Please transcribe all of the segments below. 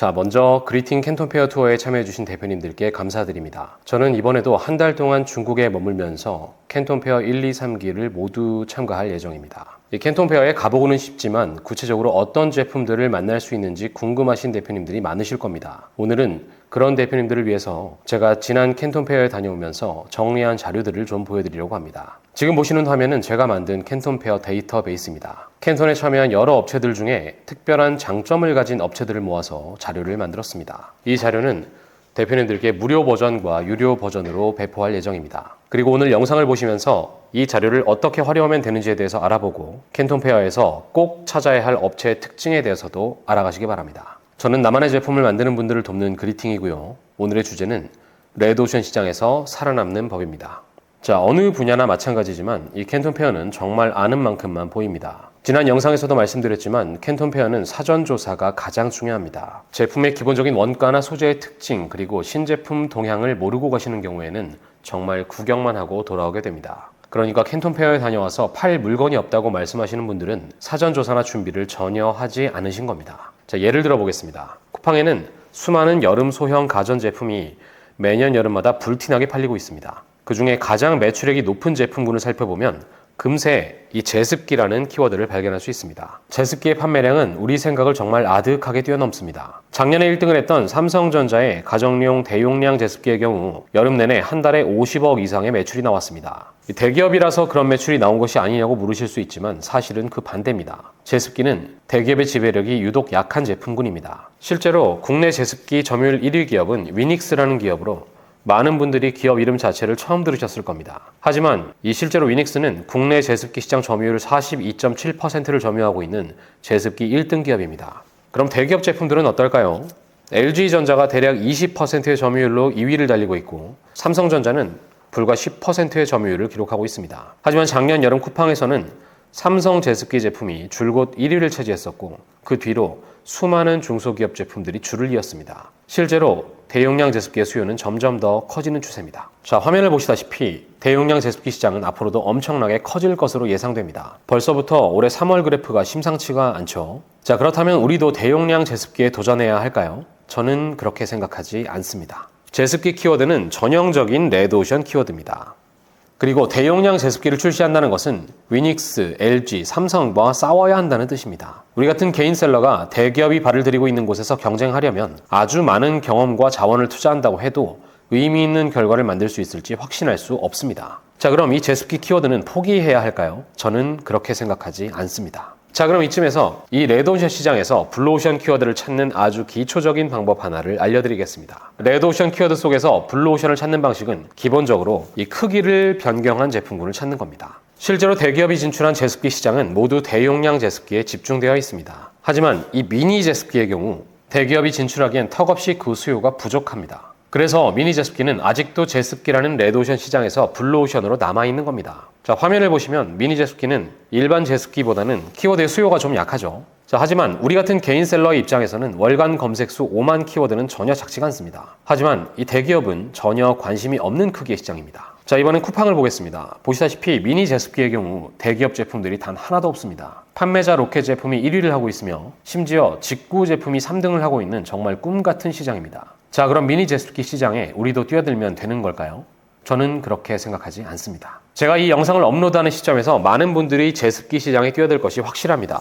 자, 먼저 그리팅 캔톤 페어 투어에 참여해주신 대표님들께 감사드립니다. 저는 이번에도 한 달 동안 중국에 머물면서 캔톤 페어 1, 2, 3기를 모두 참가할 예정입니다. 이 캔톤 페어에 가보고는 싶지만 구체적으로 어떤 제품들을 만날 수 있는지 궁금하신 대표님들이 많으실 겁니다. 오늘은 그런 대표님들을 위해서 제가 지난 캔톤 페어에 다녀오면서 정리한 자료들을 좀 보여드리려고 합니다. 지금 보시는 화면은 제가 만든 캔톤 페어 데이터베이스입니다. 캔톤에 참여한 여러 업체들 중에 특별한 장점을 가진 업체들을 모아서 자료를 만들었습니다. 이 자료는 대표님들께 무료 버전과 유료 버전으로 배포할 예정입니다. 그리고 오늘 영상을 보시면서 이 자료를 어떻게 활용하면 되는지에 대해서 알아보고 캔톤 페어에서 꼭 찾아야 할 업체의 특징에 대해서도 알아가시기 바랍니다. 저는 나만의 제품을 만드는 분들을 돕는 그리팅이고요. 오늘의 주제는 레드오션 시장에서 살아남는 법입니다. 자, 어느 분야나 마찬가지지만 이 캔톤 페어는 정말 아는 만큼만 보입니다. 지난 영상에서도 말씀드렸지만 캔톤 페어는 사전 조사가 가장 중요합니다. 제품의 기본적인 원가나 소재의 특징 그리고 신제품 동향을 모르고 가시는 경우에는 정말 구경만 하고 돌아오게 됩니다. 그러니까 캔톤 페어에 다녀와서 팔 물건이 없다고 말씀하시는 분들은 사전 조사나 준비를 전혀 하지 않으신 겁니다. 자, 예를 들어 보겠습니다. 쿠팡에는 수많은 여름 소형 가전 제품이 매년 여름마다 불티나게 팔리고 있습니다. 그 중에 가장 매출액이 높은 제품군을 살펴보면 금세 이 제습기라는 키워드를 발견할 수 있습니다. 제습기의 판매량은 우리 생각을 정말 아득하게 뛰어넘습니다. 작년에 1등을 했던 삼성전자의 가정용 대용량 제습기의 경우 여름 내내 한 달에 50억 이상의 매출이 나왔습니다. 대기업이라서 그런 매출이 나온 것이 아니냐고 물으실 수 있지만 사실은 그 반대입니다. 제습기는 대기업의 지배력이 유독 약한 제품군입니다. 실제로 국내 제습기 점유율 1위 기업은 위닉스라는 기업으로 많은 분들이 기업 이름 자체를 처음 들으셨을 겁니다. 하지만 이 실제로 위닉스는 국내 제습기 시장 점유율 42.7%를 점유하고 있는 제습기 1등 기업입니다. 그럼 대기업 제품들은 어떨까요? LG전자가 대략 20%의 점유율로 2위를 달리고 있고 삼성전자는 불과 10%의 점유율을 기록하고 있습니다. 하지만 작년 여름 쿠팡에서는 삼성 제습기 제품이 줄곧 1위를 차지했었고 그 뒤로 수많은 중소기업 제품들이 줄을 이었습니다. 실제로 대용량 제습기의 수요는 점점 더 커지는 추세입니다. 자, 화면을 보시다시피 대용량 제습기 시장은 앞으로도 엄청나게 커질 것으로 예상됩니다. 벌써부터 올해 3월 그래프가 심상치가 않죠. 자, 그렇다면 우리도 대용량 제습기에 도전해야 할까요? 저는 그렇게 생각하지 않습니다. 제습기 키워드는 전형적인 레드오션 키워드입니다. 그리고 대용량 제습기를 출시한다는 것은 위닉스, LG, 삼성과 싸워야 한다는 뜻입니다. 우리 같은 개인 셀러가 대기업이 발을 들이고 있는 곳에서 경쟁하려면 아주 많은 경험과 자원을 투자한다고 해도 의미 있는 결과를 만들 수 있을지 확신할 수 없습니다. 자, 그럼 이 제습기 키워드는 포기해야 할까요? 저는 그렇게 생각하지 않습니다. 자, 그럼 이쯤에서 이 레드오션 시장에서 블루오션 키워드를 찾는 아주 기초적인 방법 하나를 알려드리겠습니다. 레드오션 키워드 속에서 블루오션을 찾는 방식은 기본적으로 이 크기를 변경한 제품군을 찾는 겁니다. 실제로 대기업이 진출한 제습기 시장은 모두 대용량 제습기에 집중되어 있습니다. 하지만 이 미니 제습기의 경우 대기업이 진출하기엔 턱없이 그 수요가 부족합니다. 그래서 미니 제습기는 아직도 제습기라는 레드오션 시장에서 블루오션으로 남아있는 겁니다. 자, 화면을 보시면 미니 제습기는 일반 제습기보다는 키워드의 수요가 좀 약하죠. 자, 하지만 우리 같은 개인 셀러의 입장에서는 월간 검색 수 5만 키워드는 전혀 작지가 않습니다. 하지만 이 대기업은 전혀 관심이 없는 크기의 시장입니다. 자, 이번엔 쿠팡을 보겠습니다. 보시다시피 미니 제습기의 경우 대기업 제품들이 단 하나도 없습니다. 판매자 로켓 제품이 1위를 하고 있으며 심지어 직구 제품이 3등을 하고 있는 정말 꿈 같은 시장입니다. 자, 그럼 미니 제습기 시장에 우리도 뛰어들면 되는 걸까요? 저는 그렇게 생각하지 않습니다. 제가 이 영상을 업로드하는 시점에서 많은 분들이 제습기 시장에 뛰어들 것이 확실합니다.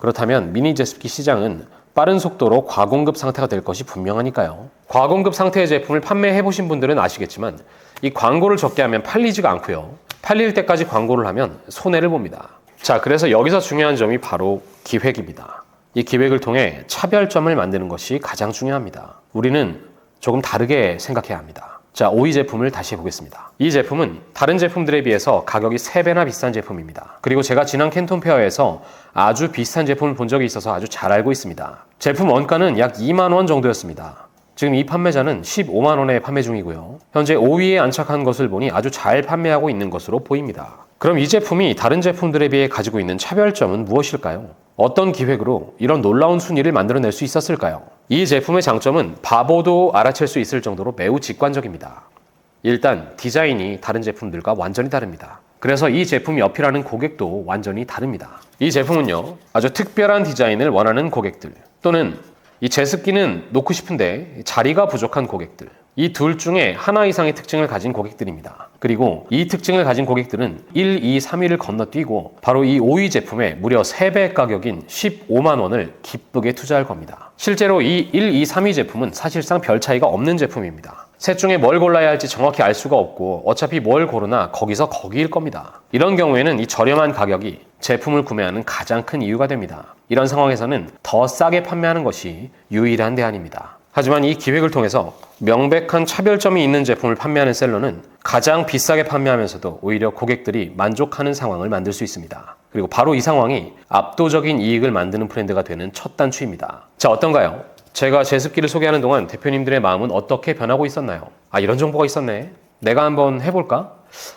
그렇다면 미니 제습기 시장은 빠른 속도로 과공급 상태가 될 것이 분명하니까요. 과공급 상태의 제품을 판매해 보신 분들은 아시겠지만 이 광고를 적게 하면 팔리지가 않고요. 팔릴 때까지 광고를 하면 손해를 봅니다. 자, 그래서 여기서 중요한 점이 바로 기획입니다. 이 기획을 통해 차별점을 만드는 것이 가장 중요합니다. 우리는 조금 다르게 생각해야 합니다. 자, 오이 제품을 다시 해보겠습니다. 이 제품은 다른 제품들에 비해서 가격이 3배나 비싼 제품입니다. 그리고 제가 지난 캔톤 페어에서 아주 비싼 제품을 본 적이 있어서 아주 잘 알고 있습니다. 제품 원가는 약 2만원 정도였습니다. 지금 이 판매자는 15만 원에 판매 중이고요. 현재 5위에 안착한 것을 보니 아주 잘 판매하고 있는 것으로 보입니다. 그럼 이 제품이 다른 제품들에 비해 가지고 있는 차별점은 무엇일까요? 어떤 기획으로 이런 놀라운 순위를 만들어낼 수 있었을까요? 이 제품의 장점은 바보도 알아챌 수 있을 정도로 매우 직관적입니다. 일단 디자인이 다른 제품들과 완전히 다릅니다. 그래서 이 제품이 어필하는 고객도 완전히 다릅니다. 이 제품은요, 아주 특별한 디자인을 원하는 고객들 또는 이 제습기는 놓고 싶은데 자리가 부족한 고객들. 이 둘 중에 하나 이상의 특징을 가진 고객들입니다. 그리고 이 특징을 가진 고객들은 1, 2, 3위를 건너뛰고 바로 이 5위 제품에 무려 3배 가격인 15만 원을 기쁘게 투자할 겁니다. 실제로 이 1, 2, 3위 제품은 사실상 별 차이가 없는 제품입니다. 셋 중에 뭘 골라야 할지 정확히 알 수가 없고 어차피 뭘 고르나 거기서 거기일 겁니다. 이런 경우에는 이 저렴한 가격이 제품을 구매하는 가장 큰 이유가 됩니다. 이런 상황에서는 더 싸게 판매하는 것이 유일한 대안입니다. 하지만 이 기획을 통해서 명백한 차별점이 있는 제품을 판매하는 셀러는 가장 비싸게 판매하면서도 오히려 고객들이 만족하는 상황을 만들 수 있습니다. 그리고 바로 이 상황이 압도적인 이익을 만드는 브랜드가 되는 첫 단추입니다. 자, 어떤가요? 제가 제습기를 소개하는 동안 대표님들의 마음은 어떻게 변하고 있었나요? 아, 이런 정보가 있었네. 내가 한번 해볼까?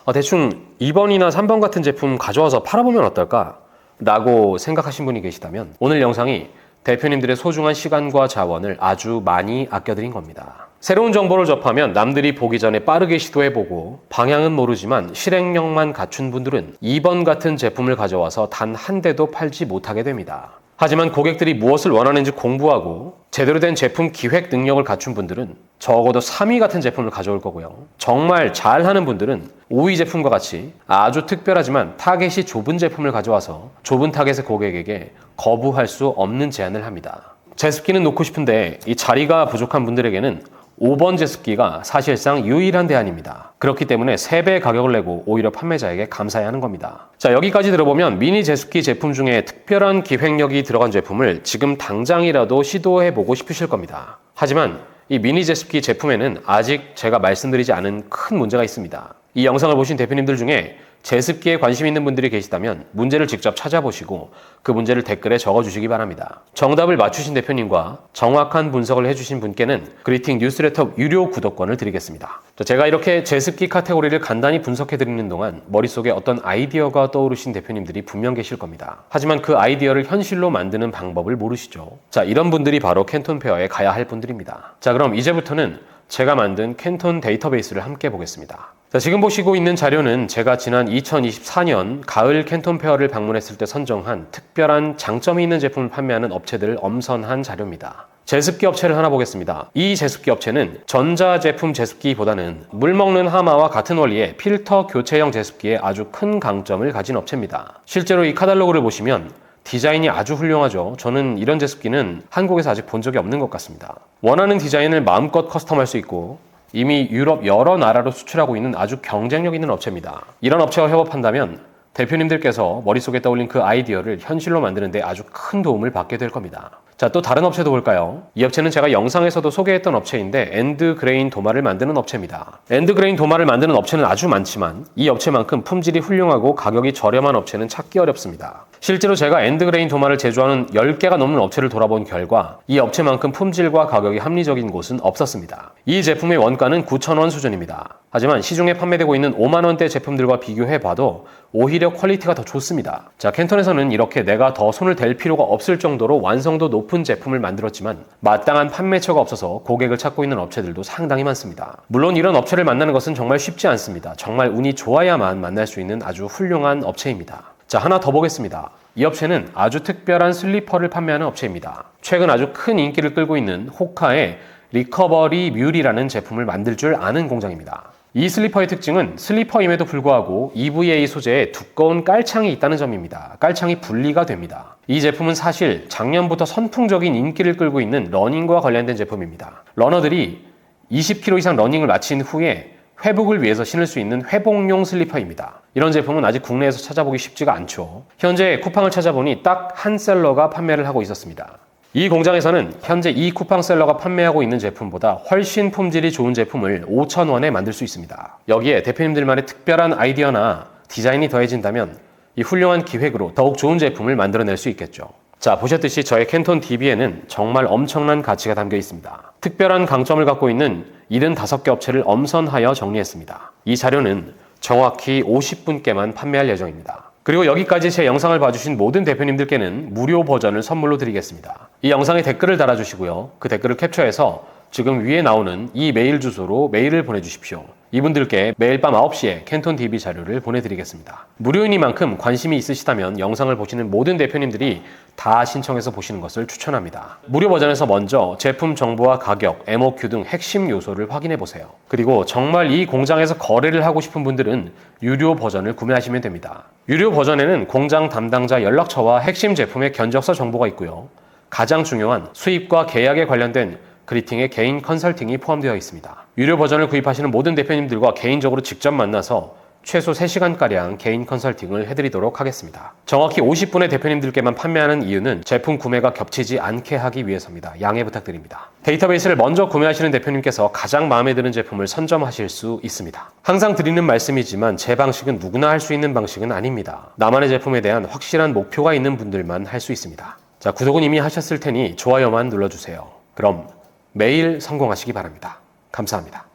아, 대충 2번이나 3번 같은 제품 가져와서 팔아보면 어떨까? 라고 생각하신 분이 계시다면 오늘 영상이 대표님들의 소중한 시간과 자원을 아주 많이 아껴드린 겁니다. 새로운 정보를 접하면 남들이 보기 전에 빠르게 시도해보고 방향은 모르지만 실행력만 갖춘 분들은 2번 같은 제품을 가져와서 단 한 대도 팔지 못하게 됩니다. 하지만 고객들이 무엇을 원하는지 공부하고 제대로 된 제품 기획 능력을 갖춘 분들은 적어도 3위 같은 제품을 가져올 거고요. 정말 잘하는 분들은 5위 제품과 같이 아주 특별하지만 타겟이 좁은 제품을 가져와서 좁은 타겟의 고객에게 거부할 수 없는 제안을 합니다. 제습기는 놓고 싶은데 이 자리가 부족한 분들에게는 5번 제습기가 사실상 유일한 대안입니다. 그렇기 때문에 3배 가격을 내고 오히려 판매자에게 감사해야 하는 겁니다. 자, 여기까지 들어보면 미니 제습기 제품 중에 특별한 기획력이 들어간 제품을 지금 당장이라도 시도해 보고 싶으실 겁니다. 하지만 이 미니 제습기 제품에는 아직 제가 말씀드리지 않은 큰 문제가 있습니다. 이 영상을 보신 대표님들 중에 제습기에 관심 있는 분들이 계시다면 문제를 직접 찾아보시고 그 문제를 댓글에 적어주시기 바랍니다. 정답을 맞추신 대표님과 정확한 분석을 해주신 분께는 그리팅 뉴스레터 유료 구독권을 드리겠습니다. 제가 이렇게 제습기 카테고리를 간단히 분석해드리는 동안 머릿속에 어떤 아이디어가 떠오르신 대표님들이 분명 계실 겁니다. 하지만 그 아이디어를 현실로 만드는 방법을 모르시죠. 자, 이런 분들이 바로 캔톤 페어에 가야 할 분들입니다. 자, 그럼 이제부터는 제가 만든 캔톤 데이터베이스를 함께 보겠습니다. 자, 지금 보시고 있는 자료는 제가 지난 2024년 가을 캔톤 페어를 방문했을 때 선정한 특별한 장점이 있는 제품을 판매하는 업체들을 엄선한 자료입니다. 제습기 업체를 하나 보겠습니다. 이 제습기 업체는 전자제품 제습기보다는 물 먹는 하마와 같은 원리의 필터 교체형 제습기에 아주 큰 강점을 가진 업체입니다. 실제로 이 카탈로그를 보시면 디자인이 아주 훌륭하죠. 저는 이런 제습기는 한국에서 아직 본 적이 없는 것 같습니다. 원하는 디자인을 마음껏 커스텀할 수 있고 이미 유럽 여러 나라로 수출하고 있는 아주 경쟁력 있는 업체입니다. 이런 업체와 협업한다면 대표님들께서 머릿속에 떠올린 그 아이디어를 현실로 만드는데 아주 큰 도움을 받게 될 겁니다. 자, 또 다른 업체도 볼까요? 이 업체는 제가 영상에서도 소개했던 업체인데 엔드 그레인 도마를 만드는 업체입니다. 엔드 그레인 도마를 만드는 업체는 아주 많지만 이 업체만큼 품질이 훌륭하고 가격이 저렴한 업체는 찾기 어렵습니다. 실제로 제가 엔드그레인 도마를 제조하는 10개가 넘는 업체를 돌아본 결과 이 업체만큼 품질과 가격이 합리적인 곳은 없었습니다. 이 제품의 원가는 9,000원 수준입니다. 하지만 시중에 판매되고 있는 5만원대 제품들과 비교해봐도 오히려 퀄리티가 더 좋습니다. 자, 캔턴에서는 이렇게 내가 더 손을 댈 필요가 없을 정도로 완성도 높은 제품을 만들었지만 마땅한 판매처가 없어서 고객을 찾고 있는 업체들도 상당히 많습니다. 물론 이런 업체를 만나는 것은 정말 쉽지 않습니다. 정말 운이 좋아야만 만날 수 있는 아주 훌륭한 업체입니다. 자, 하나 더 보겠습니다. 이 업체는 아주 특별한 슬리퍼를 판매하는 업체입니다. 최근 아주 큰 인기를 끌고 있는 호카의 리커버리 뮬이라는 제품을 만들 줄 아는 공장입니다. 이 슬리퍼의 특징은 슬리퍼임에도 불구하고 EVA 소재에 두꺼운 깔창이 있다는 점입니다. 깔창이 분리가 됩니다. 이 제품은 사실 작년부터 선풍적인 인기를 끌고 있는 러닝과 관련된 제품입니다. 러너들이 20km 이상 러닝을 마친 후에 회복을 위해서 신을 수 있는 회복용 슬리퍼입니다. 이런 제품은 아직 국내에서 찾아보기 쉽지가 않죠. 현재 쿠팡을 찾아보니 딱 한 셀러가 판매를 하고 있었습니다. 이 공장에서는 현재 이 쿠팡 셀러가 판매하고 있는 제품보다 훨씬 품질이 좋은 제품을 5,000원에 만들 수 있습니다. 여기에 대표님들만의 특별한 아이디어나 디자인이 더해진다면 이 훌륭한 기획으로 더욱 좋은 제품을 만들어낼 수 있겠죠. 자, 보셨듯이 저의 캔톤 DB에는 정말 엄청난 가치가 담겨 있습니다. 특별한 강점을 갖고 있는 75개 업체를 엄선하여 정리했습니다. 이 자료는 정확히 50분께만 판매할 예정입니다. 그리고 여기까지 제 영상을 봐주신 모든 대표님들께는 무료 버전을 선물로 드리겠습니다. 이 영상에 댓글을 달아주시고요. 그 댓글을 캡처해서 지금 위에 나오는 이 메일 주소로 메일을 보내주십시오. 이분들께 매일 밤 9시에 캔톤 TV 자료를 보내드리겠습니다. 무료이니만큼 관심이 있으시다면 영상을 보시는 모든 대표님들이 다 신청해서 보시는 것을 추천합니다. 무료 버전에서 먼저 제품 정보와 가격, MOQ 등 핵심 요소를 확인해 보세요. 그리고 정말 이 공장에서 거래를 하고 싶은 분들은 유료 버전을 구매하시면 됩니다. 유료 버전에는 공장 담당자 연락처와 핵심 제품의 견적서 정보가 있고요. 가장 중요한 수입과 계약에 관련된 그리팅의 개인 컨설팅이 포함되어 있습니다. 유료 버전을 구입하시는 모든 대표님들과 개인적으로 직접 만나서 최소 3시간가량 개인 컨설팅을 해드리도록 하겠습니다. 정확히 50분의 대표님들께만 판매하는 이유는 제품 구매가 겹치지 않게 하기 위해서입니다. 양해 부탁드립니다. 데이터베이스를 먼저 구매하시는 대표님께서 가장 마음에 드는 제품을 선점하실 수 있습니다. 항상 드리는 말씀이지만 제 방식은 누구나 할 수 있는 방식은 아닙니다. 나만의 제품에 대한 확실한 목표가 있는 분들만 할 수 있습니다. 자, 구독은 이미 하셨을 테니 좋아요만 눌러주세요. 그럼 매일 성공하시기 바랍니다. 감사합니다.